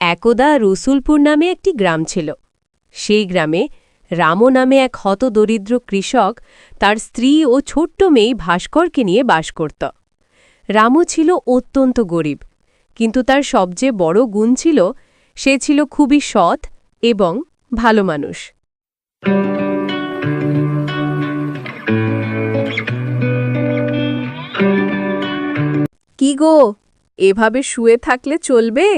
একদা রসুলপুর নামে একটি গ্রাম ছিল। সেই গ্রামে রামো নামে এক হতদরিদ্র কৃষক তার স্ত্রী ও ছোট্ট মেয়ে ভাস্করকে নিয়ে বাস করত। রামু ছিল অত্যন্ত গরিব, কিন্তু তার সবচেয়ে বড় গুণ ছিল সে ছিল খুবই সৎ এবং ভালো মানুষ। কি গো, এভাবে শুয়ে থাকলে চলবে?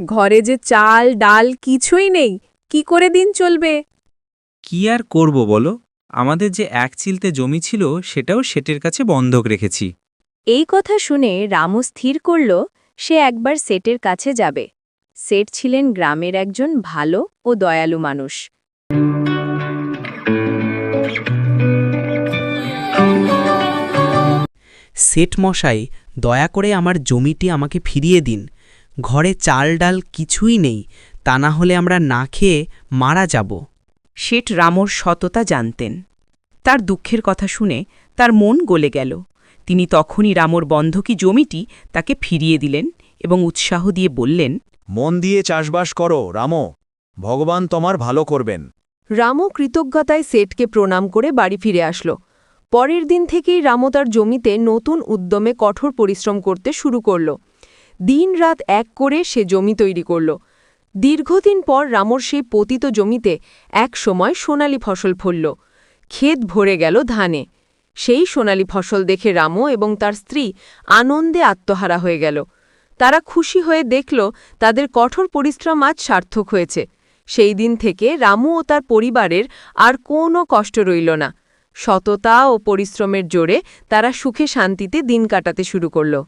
ঘরে যে চাল ডাল কিছুই নেই কি করে দিন চলবে? কি আর করব বলো? আমাদের যে এক চিলতে জমি ছিল সেটাও সেটের কাছে বন্ধক রেখেছি। এই কথা শুনে রামু স্থির করল সে একবার সেটের কাছে যাবে। সেট ছিলেন গ্রামের একজন ভালো ও দয়ালু মানুষ। সেট মশাই দয়া করে আমার জমিটি আমাকে ফিরিয়ে দিন। ঘরে চাল ডাল কিছুই নেই তা না হলে আমরা না খেয়ে মারা যাব। শেঠ রামর সততা জানতেন। তার দুঃখের কথা শুনে তার মন গলে গেল। তিনি তখনই রামর বন্ধকি জমিটি তাকে ফিরিয়ে দিলেন এবং উৎসাহ দিয়ে বললেন মন দিয়ে চাষবাস করো রামো। ভগবান তোমার ভালো করবেন। রামও কৃতজ্ঞতায় সেটকে প্রণাম করে বাড়ি ফিরে আসলো। পরের দিন থেকেই রামো তার জমিতে নতুন উদ্যমে কঠোর পরিশ্রম করতে শুরু করল। দিন রাত এক করে সে জমি তৈরি করল। দীর্ঘদিন পর রামর সেই পতিত জমিতে এক সময় সোনালি ফসল ফলল। ক্ষেত ভরে গেল ধানে। সেই সোনালি ফসল দেখে রামও এবং তার স্ত্রী আনন্দে আত্মহারা হয়ে গেল। তারা খুশি হয়ে দেখল তাদের কঠোর পরিশ্রম আজ সার্থক হয়েছে। সেই দিন থেকে রামু ও তার পরিবারের আর কোনো কষ্ট রইল না। সততা ও পরিশ্রমের জোরে তারা সুখে শান্তিতে দিন কাটাতে শুরু করল।